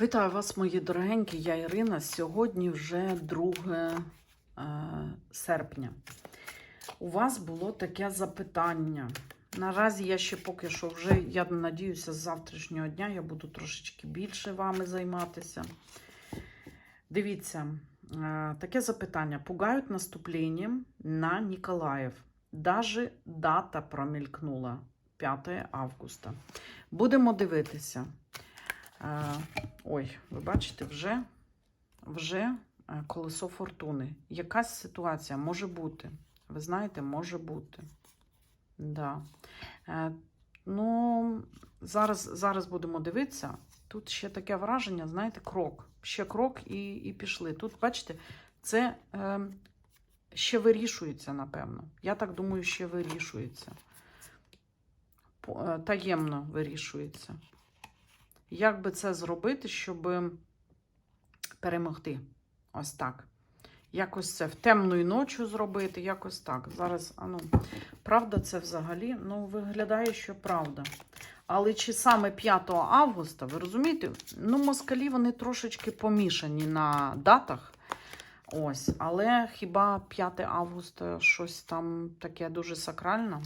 Вітаю вас, мої дорогенькі, я Ірина. Сьогодні вже 2 е, серпня. У вас було таке запитання. Наразі я ще поки що вже, я надіюся, з завтрашнього дня я буду трошечки більше вами займатися. Дивіться, е, таке запитання. Пугають наступлінням на Ніколаїв. Даже дата промількнула 5 августа. Будемо дивитися. Ой, ви бачите, вже, вже е, колесо фортуни. Якась ситуація може бути. Ви знаєте, може бути. Да. Е, ну, зараз, зараз будемо дивитися. Тут ще таке враження, знаєте, крок. Ще крок і, і пішли. Тут, бачите, це е, ще вирішується, напевно. Я так думаю, ще вирішується. Е, Таємно вирішується. Як би це зробити, щоб перемогти? Ось так. Якось це в темну ночі зробити, якось так. Зараз, а ну, правда, це взагалі, ну, виглядає, що правда. Але чи саме 5 августа, ви розумієте? Ну, москалі вони трошечки помішані на датах. Ось, але хіба 5 августа щось там таке дуже сакральне?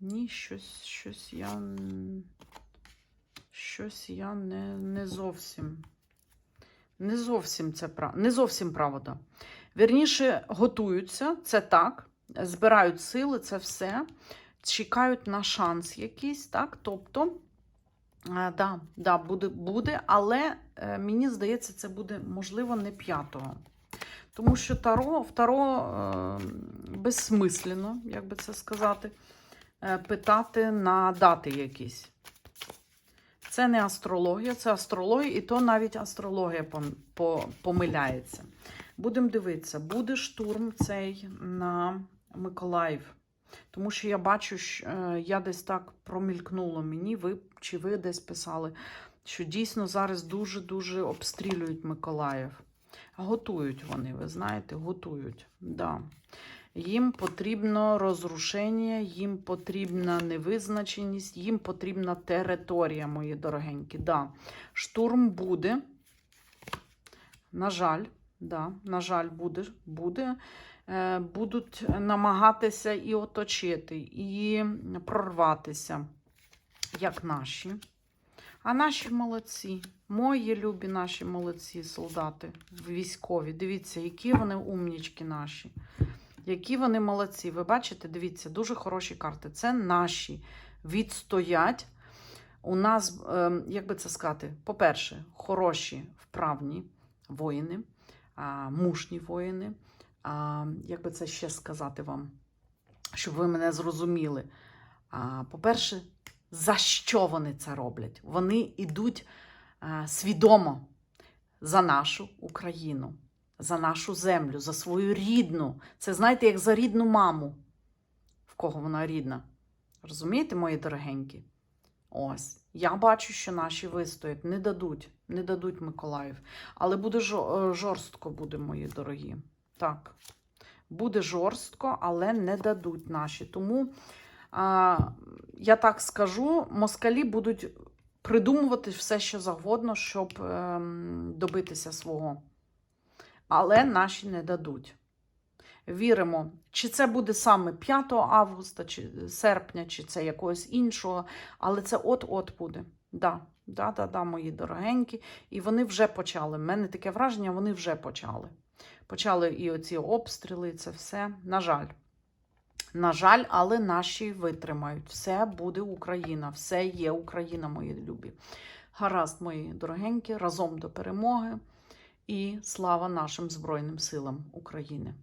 Ні, щось, щось я. Щось я не, не зовсім. Не зовсім це правда. Не зовсім правда. Вірніше, готуються, це так. Збирають сили, це все. Чекають на шанс якийсь, так? Тобто, е, да, да, буде, буде, але е, мені здається, це буде можливо не п'ятого. Тому що Таро, в Таро е, безсмислено, як би це сказати питати на дати якісь. Це не астрологія, це астрологія, і то навіть астрологія помиляється. Будемо дивитися, буде штурм цей на Миколаїв. Тому що я бачу, що е, я десь так промількнуло мені, ви чи ви десь писали, що дійсно зараз дуже-дуже обстрілюють Миколаїв. Готують вони, ви знаєте, готують. Да. Їм потрібно розрушення, їм потрібна невизначеність, їм потрібна територія, мої дорогенькі. Да. Штурм буде. На жаль, да, на жаль, буде. буде. Е, Будуть намагатися і оточити, і прорватися, як наші. А наші молодці, мої любі наші молодці, солдати військові. Дивіться, які вони умнічки наші. Які вони молодці. Ви бачите, дивіться, дуже хороші карти. Це наші відстоять. У нас, ем, як би це сказати, по-перше, хороші, вправні воїни, мужні воїни. Як би це ще сказати вам, щоб ви мене зрозуміли. По-перше, за що вони це роблять? Вони йдуть свідомо за нашу Україну за нашу землю, за свою рідну. Це знаєте, як за рідну маму, в кого вона рідна. Розумієте, мої дорогенькі? Ось. Я бачу, що наші вистоять, не дадуть, не дадуть Миколаїв. Але буде е, жорстко, буде, мої дорогі. Так. Буде жорстко, але не дадуть наші. Тому, а, я так скажу, москалі будуть придумувати все, що завгодно, щоб ем, добитися свого але наші не дадуть. Віримо, чи це буде саме 5 августа, чи серпня, чи це якогось іншого, але це от-от буде. Да, да, да, да, мої дорогенькі. І вони вже почали. У мене таке враження, вони вже почали. Почали і оці обстріли, і це все. На жаль. На жаль, але наші витримають. Все буде Україна, все є Україна, мої любі. Гаразд, мої дорогенькі, разом до перемоги і слава нашим Збройним силам України.